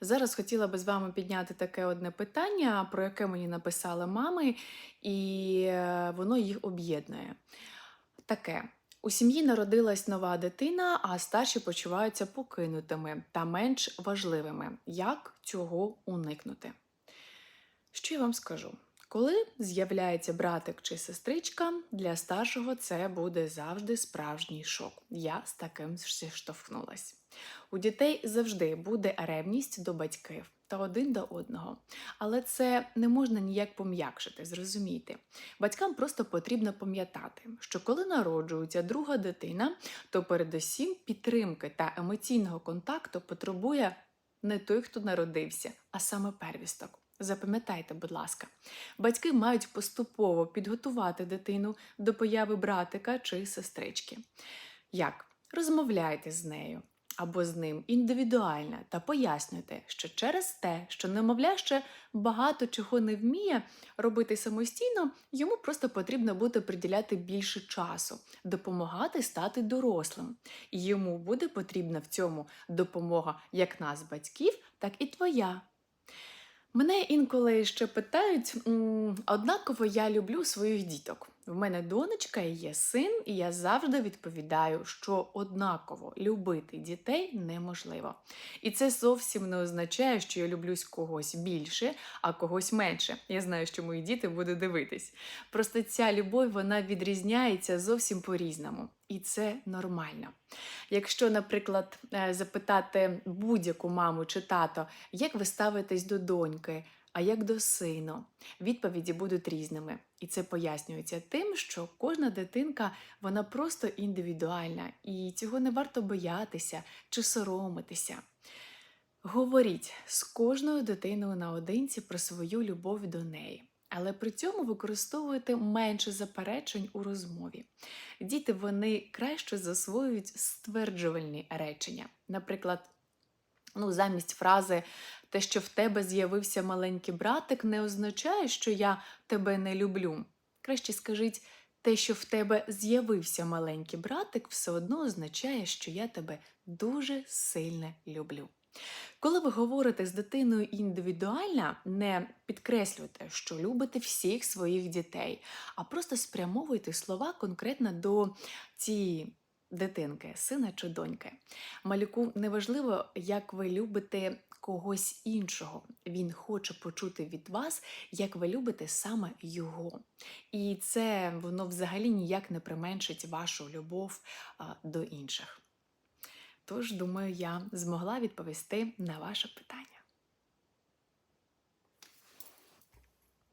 Зараз хотіла би з вами підняти таке одне питання, про яке мені написали мами, і е, воно їх об'єднує. Таке. У сім'ї народилась нова дитина, а старші почуваються покинутими та менш важливими. Як цього уникнути? Що я вам скажу? Коли з'являється братик чи сестричка, для старшого це буде завжди справжній шок. Я з таким зіштовхнулась. У дітей завжди буде ревність до батьків та один до одного. Але це не можна ніяк пом'якшити, зрозумійте. Батькам просто потрібно пам'ятати, що коли народжується друга дитина, то передусім підтримки та емоційного контакту потребує не той, хто народився, а саме первісток. Запам'ятайте, будь ласка, батьки мають поступово підготувати дитину до появи братика чи сестрички. Як? Розмовляйте з нею або з ним індивідуально та пояснюйте, що через те, що немовля ще багато чого не вміє робити самостійно, йому просто потрібно буде приділяти більше часу, допомагати стати дорослим. І йому буде потрібна в цьому допомога як нас, батьків, так і твоя. Мене інколи ще питають, однаково я люблю своїх діток. В мене донечка і є син, і я завжди відповідаю, що однаково любити дітей неможливо. І це зовсім не означає, що я люблю когось більше, а когось менше. Я знаю, що мої діти будуть дивитись. Просто ця любов вона відрізняється зовсім по-різному, і це нормально. Якщо, наприклад, е, запитати будь-яку маму чи тато, як ви ставитесь до доньки, а як до сину, відповіді будуть різними. І це пояснюється тим, що кожна дитинка вона просто індивідуальна, і цього не варто боятися чи соромитися. Говоріть з кожною дитиною наодинці про свою любов до неї. Але при цьому використовуйте менше заперечень у розмові. Діти вони краще засвоюють стверджувальні речення. Наприклад, ну, замість фрази те, що в тебе з'явився маленький братик, не означає, що я тебе не люблю. Краще скажіть, те, що в тебе з'явився маленький братик, все одно означає, що я тебе дуже сильно люблю. Коли ви говорите з дитиною індивідуально, не підкреслюйте, що любите всіх своїх дітей, а просто спрямовуйте слова конкретно до цієї дитинки, сина чи доньки. Малюку неважливо, як ви любите когось іншого. Він хоче почути від вас, як ви любите саме його. І це воно взагалі ніяк не применшить вашу любов до інших. Тож, думаю, я змогла відповісти на ваше питання.